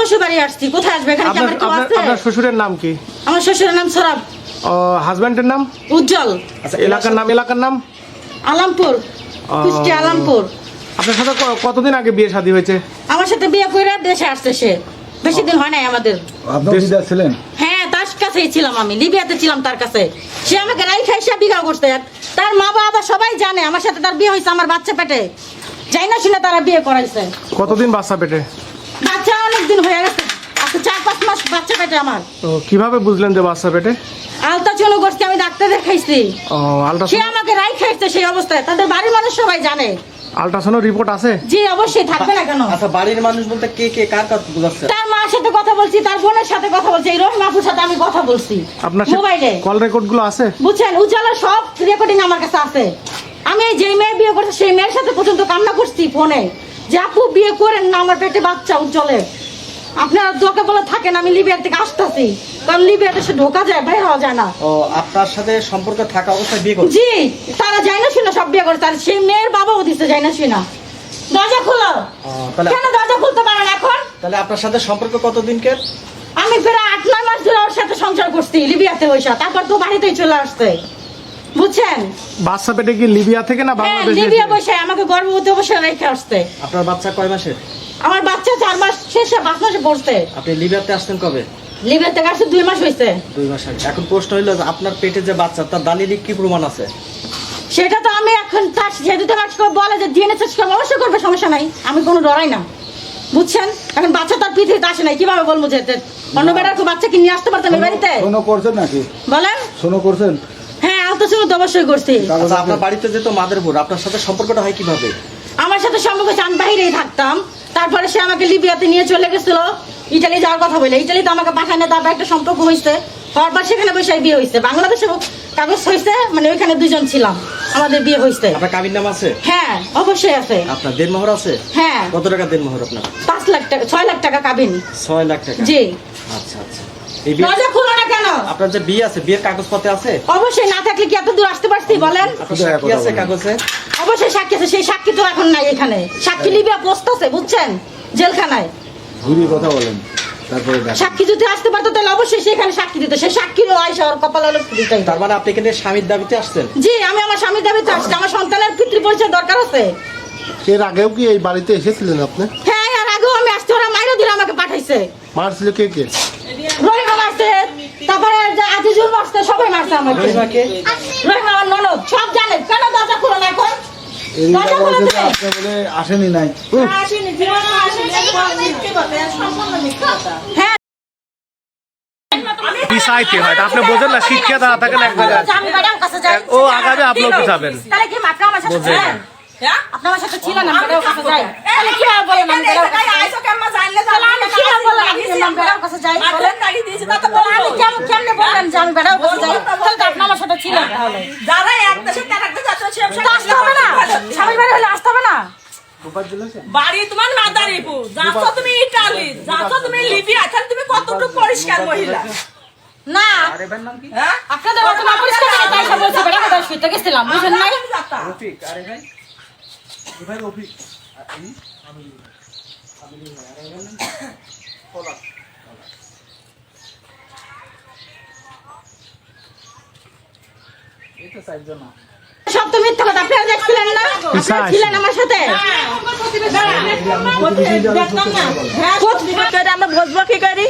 শ্বশুর বাড়ি আসছি। কোথায় আসবে? এখানে কি আমার কেউ আপনার আছে? আপনার শ্বশুরের নাম কি? আমার শ্বশুরের নাম সরাব হাজব্যান্ডের নাম? উজ্জ্বল। আচ্ছা এলাকার নাম এলাকার নাম? আলামপুর কুষ্টিয়া আলামপুর। আপনার সাথে ক- কতদিন আগে বিয়ে শাদী হয়েছে? আমার সাথে বিয়ে করে দেশে আসছে সে। বেশি দিন হয় নাই আমাদের। আপনি ছিলেন? হ্যাঁ তার কাছেই ছিলাম আমি লিবিয়াতে ছিলাম তার কাছে। সে আমাকে রাই খাই সে বিঘা করতে তার মা বাবা সবাই জানে আমার সাথে তার বিয়ে হয়েছে আমার বাচ্চা পেটে। যাই না শুনে তারা বিয়ে করাইছে। কতদিন বাচ্চা পেটে? বাচ্চা অনেক দিন হয়ে গেছে। আজকে চার পাঁচ মাস বাচ্চা পেটে আমার। তো কীভাবে বুঝলেন যে বাচ্চা পেটে? গোষ্ঠী আমি ডাক্তার দেখাইছি। ও সে আলট্রাসাউন্ড আমাকে রাই খাইছে সেই অবস্থায়। তাদের বাড়ির মানুষ সবাই জানে। আলট্রাসাউন্ড রিপোর্ট আছে? জি অবশ্যই থাকবে না কেন? আচ্ছা বাড়ির মানুষ বলতে কে কে কার কাছে বুঝাচ্ছে? তার মার সাথে কথা বলছি তার বোনের সাথে কথা বলছি এই রহিম আপুর সাথে আমি কথা বলছি। আপনার মোবাইলে। কল রেকর্ডগুলো আছে? বুঝছেন উজ্জ্বলের সব রেকর্ডিং আমার কাছে আছে। আমি এই যেই মেয়ে বিয়ে করছি সেই মেয়ের সাথে পর্যন্ত কান্না করছি ফোনে। যে আপু বিয়ে করেন না আমার পেটে বাচ্চা উজ্জ্বলের। আপনারা দোকে বলে থাকেন আমি লিবিয়ার থেকে আসতেছি। কারণ লিবিয়াতে সে ঢোকা যায় বাইরে হওয়া যায় না। ও আপনার সাথে সম্পর্ক থাকা অবস্থায় বিয়ে করছে? জি তারা যায় না শুনে সব বিয়ে করে তার সেই মেয়ের বাবাও দিচ্ছে যায় না শুনা দরজা খুলো। তাহলে কেন দরজা খুলতে পারেন এখন? তাহলে আপনার সাথে সম্পর্ক কতদিনকে আমি প্রায় আট নয় মাস ধরে ওর সাথে সংসার করছি লিবিয়াতে ওইসা তারপর তো বাড়িতেই চলে আসছে। বুঝছেন? বাচ্চা পেটে কি লিবিয়া থেকে না হ্যাঁ বাংলাদেশ লিবিয়া বসে আমাকে গর্ভবতী অবশ্যই রেখে আসছে। আপনার বাচ্চা কয় মাসের? আমার বাচ্চা চার মাস শেষে পাঁচ মাসে পড়ছে। আপনি লিবিয়াতে আসছেন কবে? লিবিয়া থেকে আসছে দুই মাস হয়েছে দুই মাস আগে। এখন প্রশ্ন হইল যে আপনার পেটে যে বাচ্চা তার দালিলিক কি প্রমাণ আছে? সেটা তো আমি এখন তার যেহেতু কেউ বলে যে ডিএনএ টেস্ট করব অবশ্যই করবে সমস্যা নাই। আমি কোনো ডরাই না। বুঝছেন? এখন বাচ্চা তার পৃথিবীতে আসে নাই কীভাবে বলব যে যে অন্য বেটার বাচ্চা কি নিয়ে আসতে পারতাম এই বাড়িতে? শোনো করছেন নাকি? বলেন। শোনো করছেন? হ্যাঁ আলতো শুনে তো অবশ্যই করছি। আচ্ছা আপনার বাড়িতে যেত মাদারপুর আপনার সাথে সম্পর্কটা হয় কীভাবে? আমার সাথে সম্পর্ক আমি বাইরেই থাকতাম। তারপরে সে আমাকে লিবিয়াতে নিয়ে চলে গেছিল। ইটালি যাওয়ার কথা বলে ইটালিতে আমাকে পাঠায় না তারপর একটা সম্পর্ক হয়েছে। হওয়ার পর সেখানে বসে বিয়ে হয়েছে। বাংলাদেশে কাগজ হয়েছে মানে ওইখানে দুজন ছিলাম। আমাদের বিয়ে হয়েছে। আপনার কাবির নাম আছে? হ্যাঁ অবশ্যই আছে। আপনার দেনমোহর আছে? হ্যাঁ। কত টাকা দেড়মোহর আপনার? পাঁচ লাখ টাকা ছয় লাখ টাকা কাবিন। ছয় লাখ টাকা? জি। আচ্ছা আচ্ছা। দরজা খুলো না কেন? আপনার যে বিয়ে আছে বিয়ের কাগজপত্র আছে? অবশ্যই না থাকলে কি এত দূর আসতে পারছি বলেন? আপনার সাক্ষী আছে কাগজে? অবশ্যই সাক্ষী আছে সেই সাক্ষী তো এখন নাই এখানে। সাক্ষী লিবিয়া পোস্ট আছে বুঝছেন? জেলখানায়। ঘুরিয়ে কথা বলেন তারপরে সাক্ষী যদি আসতে পারতো তাহলে অবশ্যই সেখানে সাক্ষী দিত। সে সাক্ষীরও আয়সা ওর কপাল হলো তার মানে আপনি এখানে স্বামীর দাবিতে আসছেন? জি আমি আমার স্বামীর দাবিতে আসছি। আমার সন্তানের পিতৃ পরিচয় দরকার আছে। এর আগেও কি এই বাড়িতে এসেছিলেন আপনি? হ্যাঁ আর আগেও আমি আসছি। ওরা মাইরো দিলে আমাকে পাঠাইছে। মারছিল কে কে? তারপরে আজিজুল মারছে সবাই মারছে আমাকে। রহিমাকে? রহিমা আমার ননদ সব জানে। কেন দরজা খুলো না এখন? আসেনি হ্যাঁ। পিছাইতে হয় আপনি বোঝেন না শিক্ষা দেওয়া থাকে এক জায়গায়। ও আগাবে আপনিও পিছাবেন তাহলে কি মাত্র আমার সাথে ছিলেন আপনি আমার সাথে ছিলেন আমি ম্যাডাম কাছে যাই তাহলে কি আর বলেন আমি ম্যাডাম তাহলে আমি কি আর বললাম আমি ম্যাডাম কাছে যাই বলেন আমি কেমন কেমনে বললেন যে আমি ম্যাডাম কাছে যাই? তাহলে তো আপনি আমার সাথে ছিলেন যারা এক দেশে তার একটা জাতীয় ছিল, আসতে হবে না। স্বামী বাড়ি হলে আসতে হবে না। বাড়ি তোমার মাদারীপুর। যাচ্ছ তুমি ইটালি যাচ্ছ তুমি লিবিয়া তাহলে তুমি কতটুকু পরিষ্কার মহিলা? না। হ্যাঁ? আপনাদের মতো না পরিষ্কার করে তাই সব বলছি ম্যাডাম কোথায় শুইতে গেছিলাম বুঝলেন নাই? সব তো মিথ্যা কথা আপনারা দেখছিলেন না? আপনারা ছিলেন আমার সাথে? আমরা বুঝব কি করি?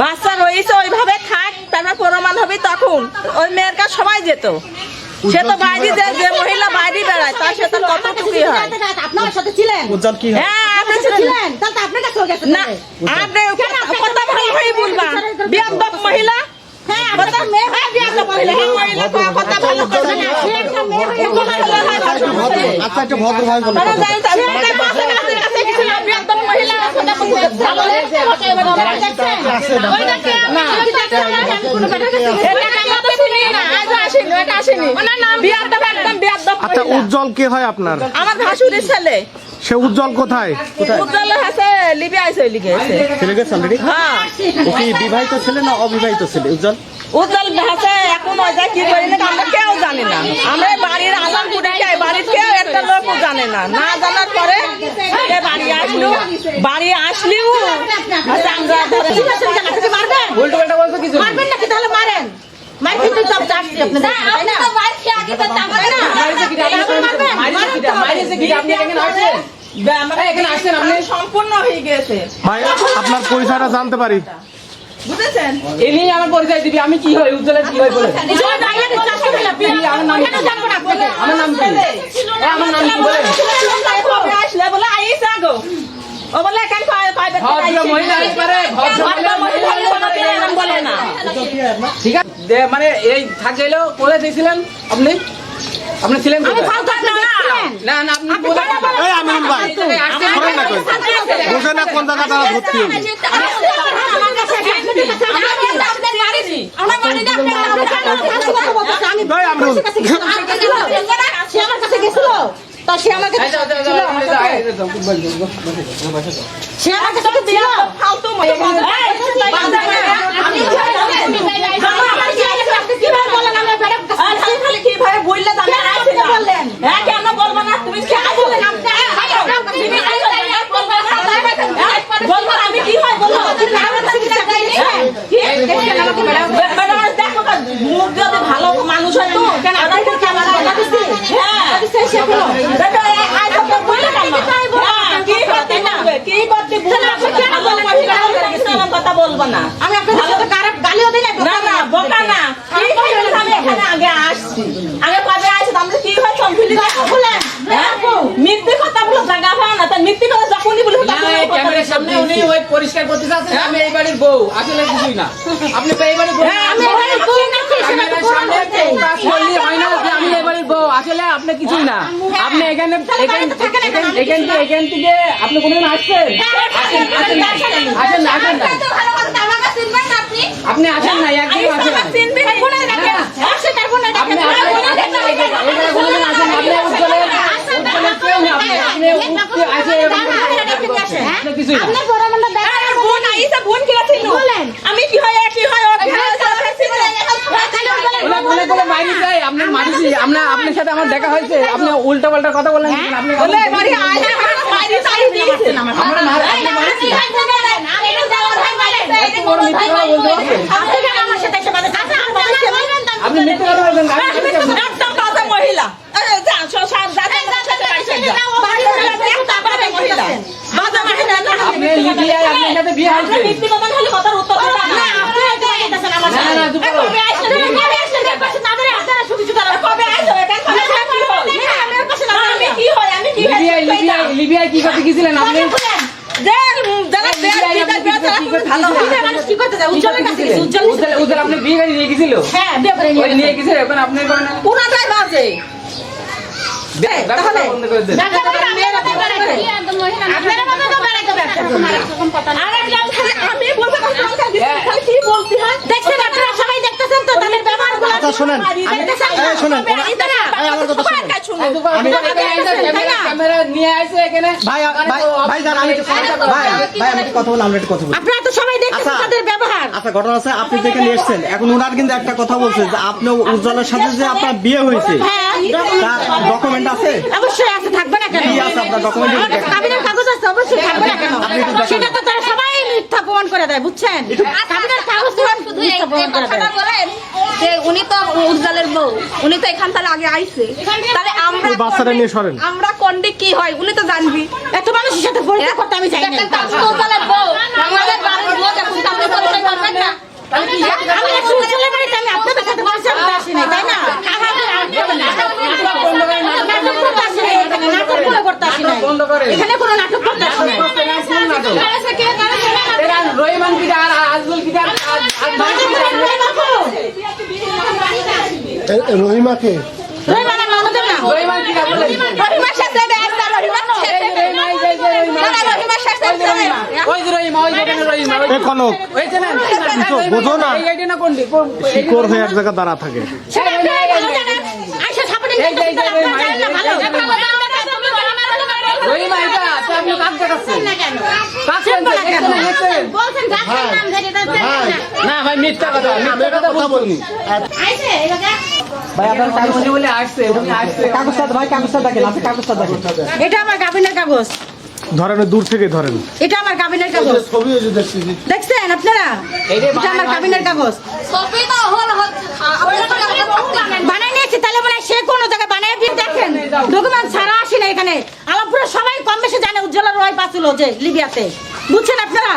বাচ্চা রয়েছে ওইভাবে থাক তারপর প্রমাণ হবে তখন। ওই মেয়ের কাছে সবাই যেত। সে তো বাইরে যে মহিলা বাইরে বেড়ায় তার সাথে কতটুকু কি হয়? আপনার সাথে ছিলেন। উজ্জ্বল কি হ্যাঁ? আপনি ছিলেন। তাহলে আপনার না আপনি কথা ভালো হয়ে বলবা। বিয়াদব মহিলা আচ্ছা একটা ভদ্রভাবে আচ্ছা উজ্জ্বল কে হয় আপনার? আমার ভাসুরের ছেলে। সে উজ্জ্বল কোথায়? উজ্জ্বল আছে গেছে অলরেডি হ্যাঁ। ও কি বিবাহিত ছেলে না অবিবাহিত ছেলে? উজ্জ্বল? উজ্জ্বল ভাষা এখন কি করি না আমরা কেউ জানি না। আমরা বাড়ির আলাম বাড়ির কেউ একটা জানে না। না জানার পরে বাড়ি আসলো। বাড়ি আসলেও হচ্ছে চিল্লাচ্ছেন কেন? আপনি কি মারবেন? উল্টো পাল্টা বলছো কিছু মারবেন নাকি? তাহলে মারেন। মার কিন্তু না? মারিছে মারেন কিটা তো। মারিছে কিটা আপনি এখানে আসছেন এই, এখানে আসছেন আপনি সম্পূর্ণ হয়ে গেছে। ভাই আপনার পরিচয়টা জানতে পারি। বুঝেছেন? এলি আমার পরিচয় দিবি আমি কি হই উজ্জ্বলের কি হই বলে? উজ্জ্বলের বাইরে দিয়ে চারশো মিলা বিয়ে। আমার নাম কেন জানব না? আপনাকে? আমার নাম কি? আমার নাম কি বলেন আসলে বলে আইসা গো ও বলে এখান পাইবে মহিলা আসতে পারে ভদ্র মহিলা এরকম বলে না। ঠিক আছে? মানে এই থাক গেল কোলে দিয়েছিলেন আপনি? আপনি ছিলেন কোথায়? ফালতু না না আপনি কোথায় এই আমিনুল ভাই শোনেন না কই বোঝে না কোন জায়গা তারা ভর্তি হলো আমার কাছে ফালতু গেছিল। সে তা সে আমাকে এই যাও, যাও, যাও, ছিল বলব না, আমি কি হয়? বলব তুমি আমার কাছে কি? টাকা দিয়েছেন? কি? আমাকে ম্যাডাম? ম্যাডাম, দেখো মুখ যদি ভালো মানুষ হয় তো কেন আপনাকে কি আমার দিছি? হ্যাঁ। দেখো, তো করতে বলবে? কি করতে বলবে? আপনি কেন বলবেন? আমার কথা বলব না। আমি আপনাদের সাথে খারাপ গালিও দিই না না না বোকা না। কি হয়েছে? আমি এখানে আগে আসছি। আগে কবে আসছি? আমরা কি হয় সম্পূর্ণ বলেন। মিথ্যে কথা বলে জায়গা পাও না। মিথ্যে কথা যখনই বলি না, ক্যামেরার সামনে উনি ওই পরিষ্কার করতে চাচ্ছেন আমি এই বাড়ির বউ আসলে কিছুই না আপনি তো এই বাড়ির বউ হ্যাঁ, আমি এখানে বউ নাকি ক্যামেরার সামনে করলে হয় না যে আমি এই বাড়ির বউ আসলে আপনি কিছুই না আপনি এখানে এখান থেকে এখান থেকে আপনি কোনদিন আসছেন আসেন আসেন না, আসেন না আসেন না আপনি আসেন না একদিন আসেন না চিনবি না আসে তারপর না আপনি আসেন না, আপনি এই জায়গায়- এই জায়গায় কোনোদিন আসেন না, আপনি উজ্জ্বলের উজ্জ্বলের কেউ না আপনি আপনি উজ্জ্বল আসে এরকম করে- আপনি কিছুই না আপনার বড় মন্ডল দেখা আর বোন আইসা বোন কি আছে বলেন। আমি কি হয় কি হয় ও কি হয় বলে বলে বলে মাইরি চাই আপনার মারিছি আমরা আপনার সাথে আমার দেখা হয়েছে। আপনি উল্টা পাল্টা কথা বলেন আপনি বলে বাড়ি আইসা মারি সারি দিয়েছে আমরা মার- আপনি মারিছি এত বড় মিথ্যে কথা বলতে পারছেন? আমার সাথে এসে বাজে কথা আপনি মিথ্যে কথা বলছেন। আমি মারিছি আপনাকে। একদম বাজে মহিলা। এই যা লিবিয়ায় লিবিয়ায় লিবিয়ায় কি করতে গেছিলেন আপনি? যে যারা লিবিয়ায় আপনি কি করতে- কাছে গেছিলেন? উজ্জ্বল আপনি বিয়ে করে নিয়ে গেছিল? হ্যাঁ বিয়ে করে নিয়ে গেছিল এখন আপনি পুরাটাই বাজে। ব্যবসা বন্ধ করে দেন আমি বলতে কি বলতে হয়? দেখছেন আপনারা সবাই দেখতেছেন তো তাদের ব্যবহারগুলো? আচ্ছা শোনেন। আমি- এই শোনেন ওরা- এই আমার কথা শোনেন। আমি ক্যামেরা ক্যামেরা নিয়ে আসছে এখানে। ভাই ভাই ভাই জান আমি ভাই ভাই আমি কথা বলি আমরা কথা বলি। আপনারা তো সবাই দেখতেছেন। তাদের ব্যবহার। আচ্ছা ঘটনা আছে আপনি যেখানে এসেছেন এখন ওনার কিন্তু একটা কথা বলছে যে আপনি উজ্জ্বলের সাথে যে আপনার বিয়ে হয়েছে হ্যাঁ। ডকুমেন্ট আছে? অবশ্যই আছে থাকবে না কেন? আছে আপনার document আমার কাছে কাবিনের কাগজ আছে অবশ্যই থাকবে না কেন আপনি একটু দেখান। সেটা তো তারা সবাই মিথ্যা প্রমাণ করে দেয় বুঝছেন? কাগজ শুধু এই কথাটা বলেন যে উনি তো উজ্জ্বলের বউ উনি তো এখান থেকে আগে আইছে। তাহলে আমরা বাচ্চাটা নিয়ে সরেন। আমরা কন্ডি কি হয়? উনি তো জানবি। এত মানুষের সাথে পরিচয় করতে আমি চাই না একটা কাজ তো উজ্জ্বলের বউ। আমাদের বাড়ির বউ যখন আপনি পরিচয় করবেন না। আমি উজ্জ্বলের বাড়িতে আমি আপনাদের সাথে পরিচয় করতে আসি নাই, তাই না? নাটক করতে আসি নাই এখানে, কোনো নাটক করতে আসি নাই কোন নাটক এরা রহিমান কি আর আজমল কি আর রহিমাকে? রই ননদের না। রহিমান কি বলেন রহিমার সাথে দেখা রহিমার সাথে রহিমা এই যে এই যে রহিমা। না, না, রহিমার সাথে ওই যে রহিমা। ওই যে রহিমা ওই যে রহিমা এ কনক। ওই যে না বোঝো না। এই আইডি না কোন শিকড় হয়ে এক জায়গায় দাঁড়া থাকে। সাপোর্টিং ভালো। দূর থেকে ধরেন। এটা আমার কাবিনের কাগজ। দেখছেন আপনারা? এটা আমার কাবিনের কাগজ। বানাই নিয়েছি তাহলে সে কোন জায়গায় বানাই দেখেন। ডকুমেন্ট না এখানে? আলমপুরে সবাই কম বেশি জানে উজ্জ্বলের রয় পাচ্ছিল যে লিবিয়াতে। বুঝছেন আপনারা?